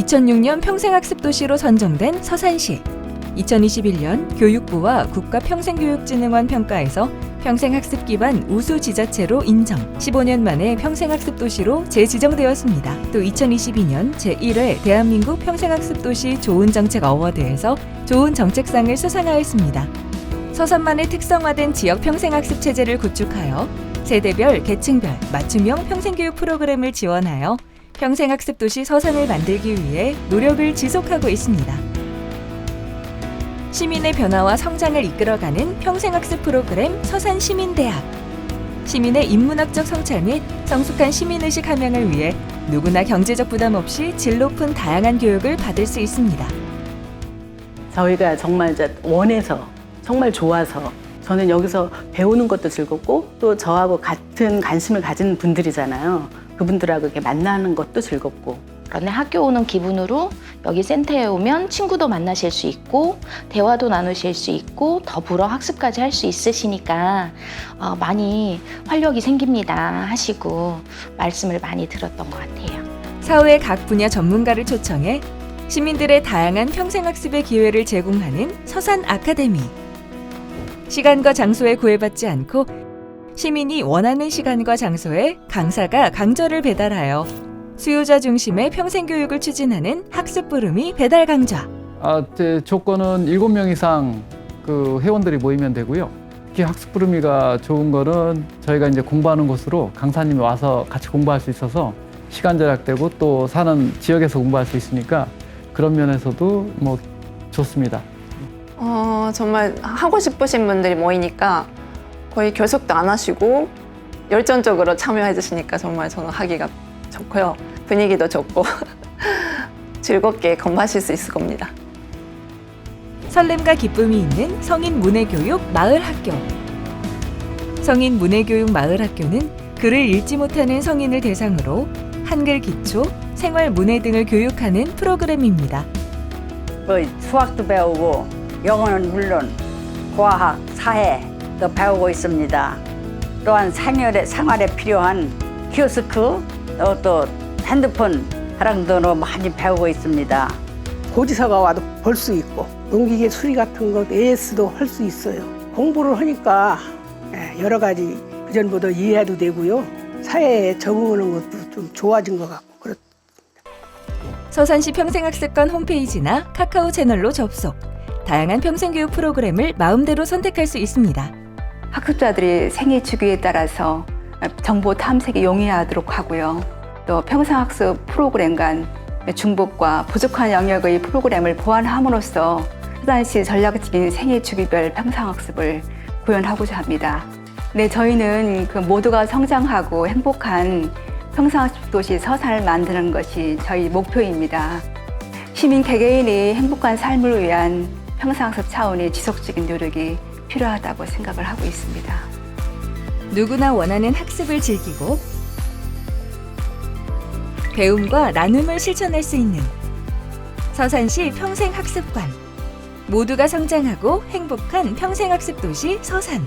2006년 평생학습도시로 선정된 서산시. 2021년 교육부와 국가평생교육진흥원 평가에서 평생학습 기반 우수 지자체로 인정. 15년 만에 평생학습 도시로 재지정되었습니다. 또 2022년 제1회 대한민국 평생학습 도시 좋은 정책 어워드에서 좋은 정책상을 수상하였습니다. 서산만의 특성화된 지역 평생학습 체제를 구축하여 세대별, 계층별, 맞춤형 평생교육 프로그램을 지원하여 평생학습 도시 서산을 만들기 위해 노력을 지속하고 있습니다. 시민의 변화와 성장을 이끌어가는 평생학습 프로그램 서산시민대학. 시민의 인문학적 성찰 및 성숙한 시민의식 함양을 위해 누구나 경제적 부담 없이 질 높은 다양한 교육을 받을 수 있습니다. 저희가 정말 원해서 정말 좋아서 저는 여기서 배우는 것도 즐겁고 또 저하고 같은 관심을 가진 분들이잖아요. 그분들하고 이렇게 만나는 것도 즐겁고 그런데 학교 오는 기분으로 여기 센터에 오면 친구도 만나실 수 있고 대화도 나누실 수 있고 더불어 학습까지 할 수 있으시니까 어, 많이 활력이 생깁니다 하시고 말씀을 많이 들었던 것 같아요. 사회 각 분야 전문가를 초청해 시민들의 다양한 평생학습의 기회를 제공하는 서산 아카데미. 시간과 장소에 구애받지 않고 시민이 원하는 시간과 장소에 강사가 강좌를 배달하여 수요자 중심의 평생 교육을 추진하는 학습 부름이 배달 강좌. 아, 제 조건은 7명 이상 그 회원들이 모이면 되고요. 특히 학습 부르미가 좋은 거는 저희가 이제 공부하는 곳으로 강사님이 와서 같이 공부할 수 있어서 시간 절약되고 또 사는 지역에서 공부할 수 있으니까 그런 면에서도 뭐 좋습니다. 어, 정말 하고 싶으신 분들이 모이니까 거의 결석도 안 하시고 열정적으로 참여해 주시니까 정말 저는 하기가 좋고요. 분위기도 좋고 즐겁게 공부하실 수 있을 겁니다. 설렘과 기쁨이 있는 성인 문해교육 마을학교. 성인 문해교육 마을학교는 글을 읽지 못하는 성인을 대상으로 한글 기초, 생활 문해 등을 교육하는 프로그램입니다. 그 수학도 배우고 영어는 물론 과학, 사회 도 배우고 있습니다. 또한 생활에, 생활에 필요한 키오스크 또, 또 핸드폰 등으로 많이 배우고 있습니다. 고지서가 와도 볼 수 있고 농기계 수리 같은 거 AS도 할 수 있어요. 공부를 하니까 예, 여러 가지 그전보다 이해도 되고요. 사회에 적응하는 것도 좀 좋아진 것 같고 그렇 서산시 평생학습관 홈페이지나 카카오 채널로 접속. 다양한 평생교육 프로그램을 마음대로 선택할 수 있습니다. 학습자들이 생애 주기에 따라서 정보 탐색이 용이하도록 하고요. 또 평생학습 프로그램 간 중복과 부족한 영역의 프로그램을 보완함으로써 수단시 전략적인 생애 주기별 평생학습을 구현하고자 합니다. 네, 저희는 그 모두가 성장하고 행복한 평생학습 도시 서산을 만드는 것이 저희 목표입니다. 시민 개개인이 행복한 삶을 위한 평생학습 차원의 지속적인 노력이 필요하다고 생각을 하고 있습니다. 누구나 원하는 학습을 즐기고 배움과 나눔을 실천할 수 있는 서산시 평생학습관 모두가 성장하고 행복한 평생학습 도시 서산